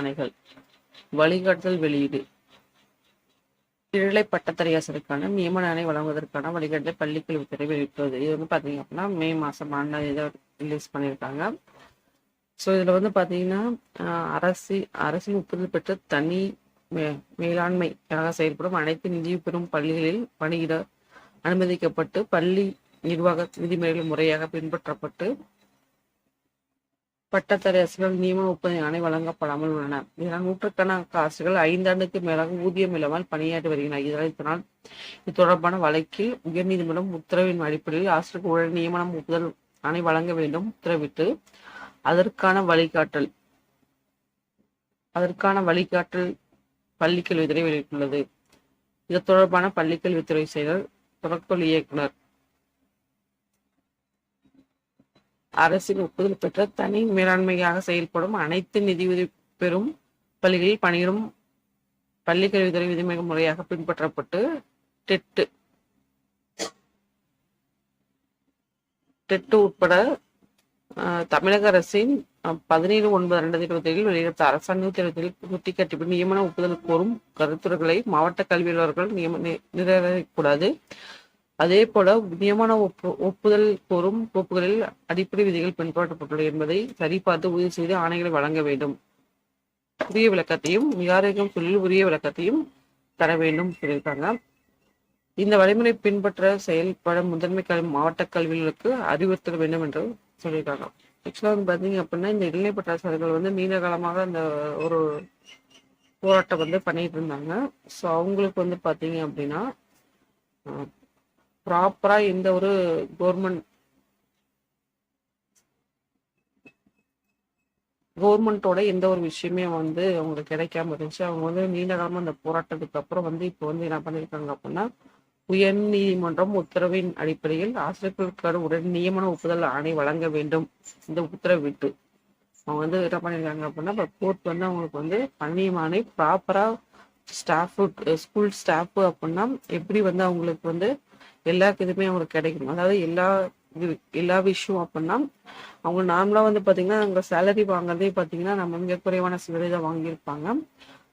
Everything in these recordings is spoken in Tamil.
அணைகள். வழிகாட்டுதல் வெளியீடு. இடைநிலை பட்டத்தரையாசருக்கான நியமன ஆணை வழங்குவதற்கான வழிகாட்டுதல் பள்ளிக்கல்வித்துறை வெளியிட்டுள்ளது. இது வந்து பார்த்தீங்க அப்படின்னா மே மாதம் ஆண்டு இதை ரிலீஸ் பண்ணியிருக்காங்க. ஸோ இதில் வந்து பார்த்தீங்கன்னா அரசு அரசின் ஒப்புதல் பெற்ற தனி மே மேலாண்மையாக செயல்படும் அனைத்து நிதி பெறும் பள்ளிகளில் பணியிட அனுமதிக்கப்பட்டு பள்ளி நிர்வாக விதிமுறைகள் முறையாக பின்பற்றப்பட்டு பட்டத்தரை நியமன ஒப்பந்த ஆணை வழங்கப்படாமல் உள்ளன. இதனால் நூற்றுக்கணக்கான ஆசிரியர்கள் ஐந்தாண்டுக்கு மேலாக ஊதியம் இல்லாமல் பணியாற்றி வருகின்றனர் இதனால் இதனால் இது தொடர்பான வழக்கில் உயர்நீதிமன்றம் உத்தரவின் அடிப்படையில் ஆசிரியர்கள் உடல் நியமனம் ஒப்புதல் ஆணை வழங்க வேண்டும் உத்தரவிட்டு அதற்கான வழிகாட்டல் அதற்கான வழிகாட்டல் பள்ளிக்கல்வித்துறை வெளியிட்டுள்ளது. இது தொடர்பான பள்ளிக்கல்வித்துறை செயலர் தொடக்கல் இயக்குனர் அரசின் ஒப்புதல் பெற்ற தனி மேலாண்மையாக செயல்படும் அனைத்து நிதியுதவி பெறும் பள்ளிகளில் பணியிடும் பள்ளிக்கல்வித்துறை விதிமுறை முறையாக பின்பற்றப்பட்டு டெட்டு. டெட்டு உட்பட ஆஹ், தமிழக அரசின் பதினேழு ஒன்பது ரெண்டாயிரத்தி இருபத்தி ஏழில் வெளியிட்ட அரசாங்க தேர்தலில் சுட்டிக்காட்டி நியமன ஒப்புதல் கோரும் கருத்துரைகளை மாவட்ட கல்வியாளர்கள் நியம நி- நிராகரிக்கக்கூடாது. அதே போல நியமன ஒப்பு ஒப்புதல் கோரும் கோப்புகளில் அடிப்படை விதிகள் பின்பற்றப்பட்டுள்ளது என்பதை சரிபார்த்து உறுதி செய்து ஆணைகளை வழங்க வேண்டும். உரிய விளக்கத்தையும் நிராகரிக்கும் சொல்லில் உரிய விளக்கத்தையும் தர வேண்டும் சொல்லியிருக்காங்க. இந்த வழிமுறை பின்பற்ற செயல்பட முதன்மை கல்வி மாவட்ட கல்விகளுக்கு அறிவுறுத்தல் வேண்டும் என்று சொல்லியிருக்காங்க. ஆக்சுவலாக வந்து பார்த்தீங்க அப்படின்னா இந்த இடைநிலை பட்டாசாரிகள் வந்து நீண்ட காலமாக அந்த ஒரு போராட்டம் வந்து பண்ணிட்டு இருந்தாங்க. ஸோ அவங்களுக்கு வந்து பார்த்தீங்க அப்படின்னா ப்ராப்பரா எந்த ஒரு கவர்மெண்ட் கவர்மெண்ட்டோட எந்த ஒரு விஷயமே வந்து அவங்களுக்கு கிடைக்காம இருந்துச்சு. அவங்க வந்து நீண்ட காலமாக அந்த போராட்டத்துக்கு அப்புறம் வந்து இப்போ வந்து என்ன பண்ணியிருக்காங்க அப்படின்னா உயர் நீதிமன்றம் உத்தரவின் அடிப்படையில் ஆசிரியர்களுக்கான உடன் நியமன ஒப்புதல் ஆணை வழங்க வேண்டும். இந்த உத்தரவிட்டு அவங்க வந்து என்ன பண்ணியிருக்காங்க அப்படின்னா இப்போ கோர்ட் வந்து அவங்களுக்கு வந்து பணியமானை ப்ராப்பராக ஸ்டாஃப் ஸ்கூல் ஸ்டாஃப் அப்படின்னா எப்படி வந்து அவங்களுக்கு வந்து எல்லாருக்கு இதுவுமே அவங்களுக்கு கிடைக்கும் அதாவது எல்லா இது எல்லா விஷயம் அப்படின்னா அவங்க நார்மலா வந்து பாத்தீங்கன்னா அவங்க சேலரி வாங்குறதே பாத்தீங்கன்னா நம்ம மிக குறைவான சேலரி தான் வாங்கியிருப்பாங்க.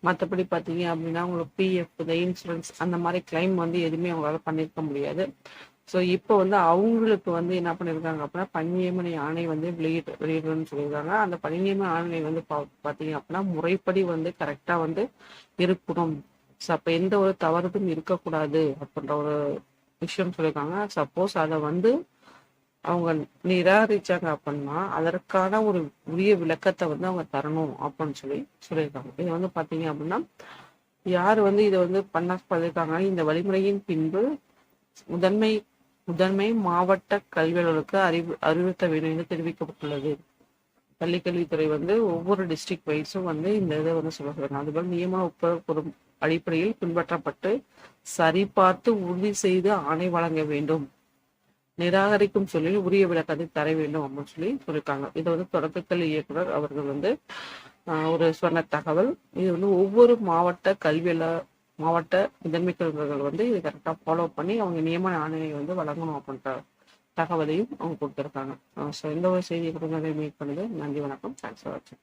மற்றபடி பாத்தீங்க அப்படின்னா அவங்களுக்கு பிஎஃப் இந்த இன்சூரன்ஸ் அந்த மாதிரி கிளைம் வந்து எதுவுமே அவங்களால பண்ணியிருக்க முடியாது. ஸோ இப்போ வந்து அவங்களுக்கு வந்து என்ன பண்ணியிருக்காங்க அப்படின்னா பணியமனை ஆணை வந்து வெளியிட்டு வெளியிடணும்னு சொல்லியிருக்காங்க. அந்த பணிநியமன ஆணை வந்து பா பார்த்தீங்க அப்படின்னா முறைப்படி வந்து கரெக்டாக வந்து இருக்கணும். ஸோ அப்போ எந்த ஒரு தவறுதும் இருக்கக்கூடாது அப்படின்ற ஒரு விஷயம் சொல்லியிருக்காங்க. சப்போஸ் அதை வந்து அவங்க நிராகரிச்சாங்க அப்படின்னா அதற்கான ஒரு உரிய விளக்கத்தை வந்து அவங்க தரணும் அப்படின்னு சொல்லி சொல்லியிருக்காங்க. இது வந்து பாத்தீங்க அப்படின்னா யார் வந்து இதை வந்து பண்ண பண்ணிருக்காங்க இந்த வழிமுறையின் பின்பு முதன்மை முதன்மை மாவட்ட கல்வியாளர்களுக்கு அறிவு அறிவுறுத்த வேண்டும் என்று தெரிவிக்கப்பட்டுள்ளது. பள்ளிக்கல்வித்துறை வந்து ஒவ்வொரு டிஸ்ட்ரிக்ட் வைஸும் வந்து இந்த இதை வந்து சொல்ல அதுபோல் நியமன ஒப்புதல் அடிப்படையில் பின்பற்றப்பட்டு சரிபார்த்து உறுதி செய்து ஆணை வழங்க வேண்டும். நிராகரிக்கும் சொல்லில் உரிய விளக்கத்தை தர வேண்டும் அப்படின்னு சொல்லி சொல்லியிருக்காங்க. இதை வந்து தொடக்கத்தில் இயக்குனர் அவர்கள் வந்து ஒரு சொன்ன தகவல். இது வந்து ஒவ்வொரு மாவட்ட கல்வியில மாவட்ட முதன்மை கல்வர்கள் வந்து இது கரெக்டாக ஃபாலோ பண்ணி அவங்க நியமன ஆணையை வந்து வழங்கணும் அப்படின்றார் தகவலையும் அவங்க கொடுத்துருக்காங்க. ஸோ இந்த ஒரு செய்தியை கொடுங்க மீட் பண்ணுது நன்றி வணக்கம். தேங்க்ஸ் ஃபார் வாட்சிங்